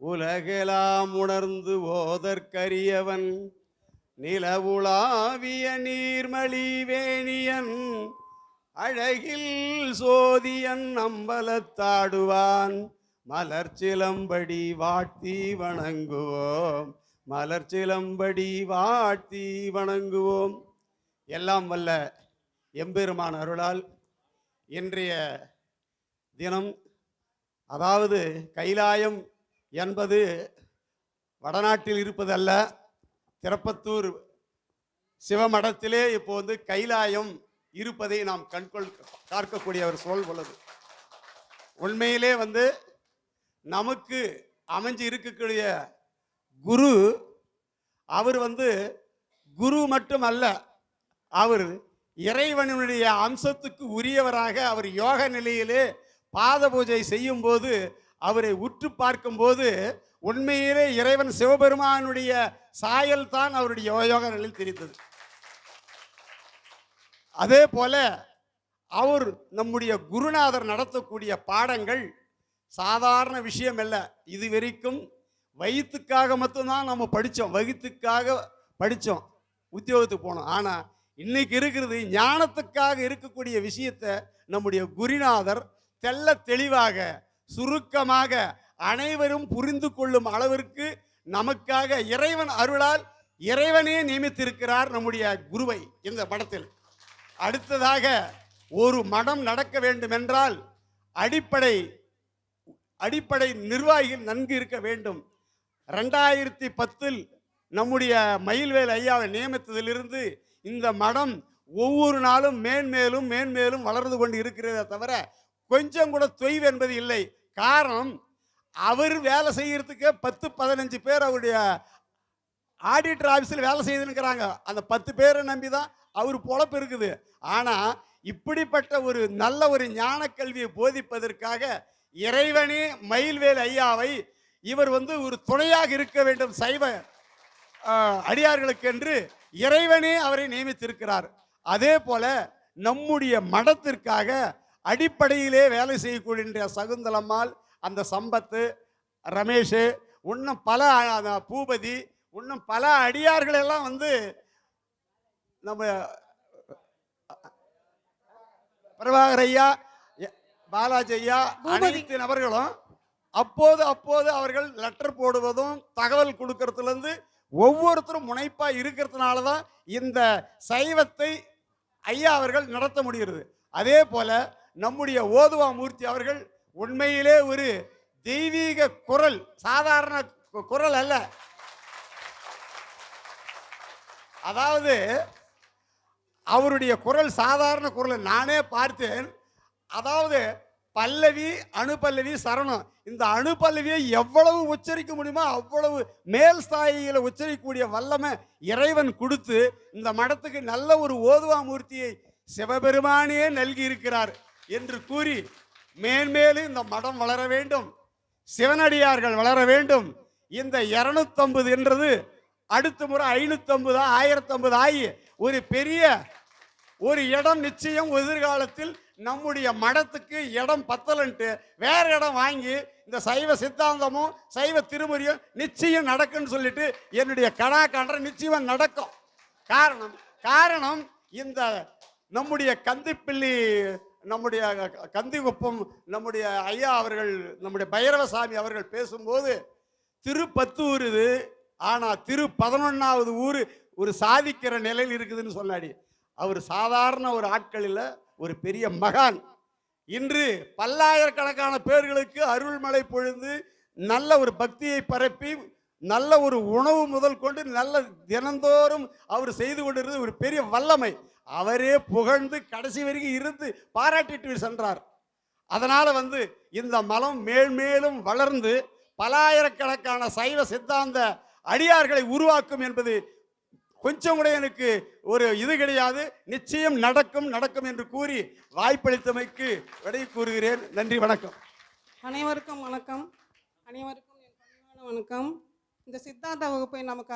உலகெலாம் உணர்ந்து ஓதற்கரியவன் நிலவுலாவிய நீர்மலி வேணியன் அழகில் சோதியன் அம்பலத்தாடுவான் மலர்ச்சிலம்படி வாட்டி வணங்குவோம். மலர்ச்சிலம்படி வாட்டி வணங்குவோம். எல்லாம் வல்ல எம்பெருமான் அருளால் இன்றைய தினம் அதாவது கைலாயம் என்பது வடநாட்டில் இருப்பதல்ல திருப்பத்தூர் சிவமடத்திலே இப்போ வந்து கைலாயம் இருப்பதை நாம் கண்கொள் பார்க்கக்கூடிய ஒரு சூழல் உள்ளது. உண்மையிலே வந்து நமக்கு அமைஞ்சு இருக்கக்கூடிய குரு அவர் வந்து குரு மட்டும் அல்ல அவர் இறைவனுடைய அம்சத்துக்கு உரியவராக அவர் யோக நிலையிலே பாத பூஜை செய்யும்போது அவரை உற்று பார்க்கும்போது உண்மையிலே இறைவன் சிவபெருமானுடைய சாயல் தான் அவருடைய யோக நிலையில் தெரிந்தது. அதே போல அவர் நம்முடைய குருநாதர் நடத்தக்கூடிய பாடங்கள் சாதாரண விஷயம் அல்ல. இது வரைக்கும் வயிற்றுக்காக மட்டும்தான் நம்ம படித்தோம். வயிற்றுக்காக படித்தோம். உத்தியோகத்துக்கு போனோம். ஆனால் இன்னைக்கு இருக்கிறது ஞானத்துக்காக இருக்கக்கூடிய விஷயத்தை நம்முடைய குருநாதர் தெல்ல தெளிவாக சுருக்கமாக அனைவரும் புரிந்து கொள்ளும் அளவிற்கு நமக்காக இறைவன் அருளால் இறைவனே நியமித்திருக்கிறார் நம்முடைய குருவை இந்த மடத்தில் அடுத்ததாக ஒரு மடம் நடக்க வேண்டுமென்றால் அடிப்படை அடிப்படை நிர்வாகிகள் நன்கு இருக்க வேண்டும். ரெண்டாயிரத்தி பத்தில் நம்முடைய மயில்வேல் ஐயாவை நியமித்ததிலிருந்து இந்த மடம் ஒவ்வொரு நாளும் மேன்மேலும் மேன்மேலும் வளர்ந்து கொண்டு இருக்கிறதே தவிர கொஞ்சம் கூட தொய்வு என்பது இல்லை. காரணம் அவர் வேலை செய்கிறதுக்கே பத்து பதினஞ்சு பேர் அவருடைய ஆடிட்டர் ஆஃபீஸில் வேலை செய்துருக்கிறாங்க அந்த பத்து பேரை நம்பி தான் அவர் பொழப்பு இருக்குது. ஆனால் இப்படிப்பட்ட ஒரு நல்ல ஒரு ஞான கல்வியை போதிப்பதற்காக இறைவனே மயில்வேல் ஐயாவை இவர் வந்து ஒரு துணையாக இருக்க வேண்டும் சைவ அடியார்களுக்கு அடியார்களுக்கென்று இறைவனே அவரை நியமித்திருக்கிறார். அதே போல நம்முடைய மடத்திற்காக அடிப்படையிலே வேலை செய்யக்கூடிய சகுந்தலம்மாள் அந்த சம்பத்து ரமேஷ் இன்னும் பல பூபதி இன்னும் பல அடியார்கள் எல்லாம் வந்து நம்ம பிரபாகர் ஐயா பாலாஜி ஐயா அனைத்து நபர்களும் அப்போது அப்போது அவர்கள் லெட்டர் போடுவதும் தகவல் கொடுக்கறதுலேருந்து ஒவ்வொருத்தரும் முனைப்பா இருக்கிறதுனால தான் இந்த சைவத்தை ஐயா அவர்கள் நடத்த முடிகிறது. அதே போல நம்முடைய ஓதுவா மூர்த்தி அவர்கள் உண்மையிலே ஒரு தெய்வீக குரல் சாதாரண குரல் அல்ல. அதாவது அவருடைய குரல் சாதாரண குரல் நானே பார்த்தேன். அதாவது பல்லவி அணுபல்லவி சரணம். இந்த அணுபல்லவியை எவ்வளவு உச்சரிக்க முடியுமோ அவ்வளவு மேல் ஸ்தாயிகளை உச்சரிக்கக்கூடிய வல்லமை இறைவன் கொடுத்து இந்த மடத்துக்கு நல்ல ஒரு ஓதுவா மூர்த்தியை சிவபெருமானே நல்கி இருக்கிறார் என்று கூறி மேன்மேலும் இந்த மடம் வளர வேண்டும். சிவனடியார்கள் வளர வேண்டும். இந்த இரநூத்தம்பது என்றது அடுத்த முறை ஐநூத்தம்பது ஆயிரத்தம்பது ஆகி ஒரு பெரிய ஒரு இடம் நிச்சயம் எதிர்காலத்தில் நம்முடைய மடத்துக்கு இடம் பத்தலன்ட்டு வேற இடம் வாங்கி இந்த சைவ சித்தாந்தமும் சைவ திருமுறையும் நிச்சயம் நடக்குன்னு சொல்லிட்டு என்னுடைய கடா கன்ற நிச்சயம் நடக்கும். காரணம் காரணம் இந்த நம்முடைய கந்திப்பிள்ளி நம்முடைய கந்திகுப்பம் நம்முடைய ஐயா அவர்கள் நம்முடைய பைரவசாமி அவர்கள் பேசும்போது திருப்பத்தூர் இது ஆனால் திரு பதினொன்றாவது ஊர் ஒரு சாதிக்கிற நிலையில் இருக்குதுன்னு சொன்னாடி. அவர் சாதாரண ஒரு ஆட்களில் ஒரு பெரிய மகான். இன்று பல்லாயிரக்கணக்கான பேர்களுக்கு அருள்மழை பொழுது நல்ல ஒரு பக்தியை பரப்பி நல்ல ஒரு உணவு முதல் கொண்டு நல்ல தினந்தோறும் அவர் செய்து கொண்டிருந்தது ஒரு பெரிய வல்லமை. அவரே புகழ்ந்து கடைசி வரைக்கும் இருந்து பாராட்டிட்டு சென்றார். அதனால் வந்து இந்த மலம் மேல்மேலும் வளர்ந்து பலாயிரக்கணக்கான சைவ சித்தாந்த அடியார்களை உருவாக்கும் என்பது கொஞ்சம் கூட எனக்கு ஒரு இது கிடையாது. நிச்சயம் நடக்கும் நடக்கும் என்று கூறி வாய்ப்பளித்தமைக்கு விடை கூறுகிறேன். நன்றி வணக்கம். அனைவருக்கும் வணக்கம். அனைவருக்கும் வணக்கம். இந்த சித்தாந்த வகுப்பை நமக்கு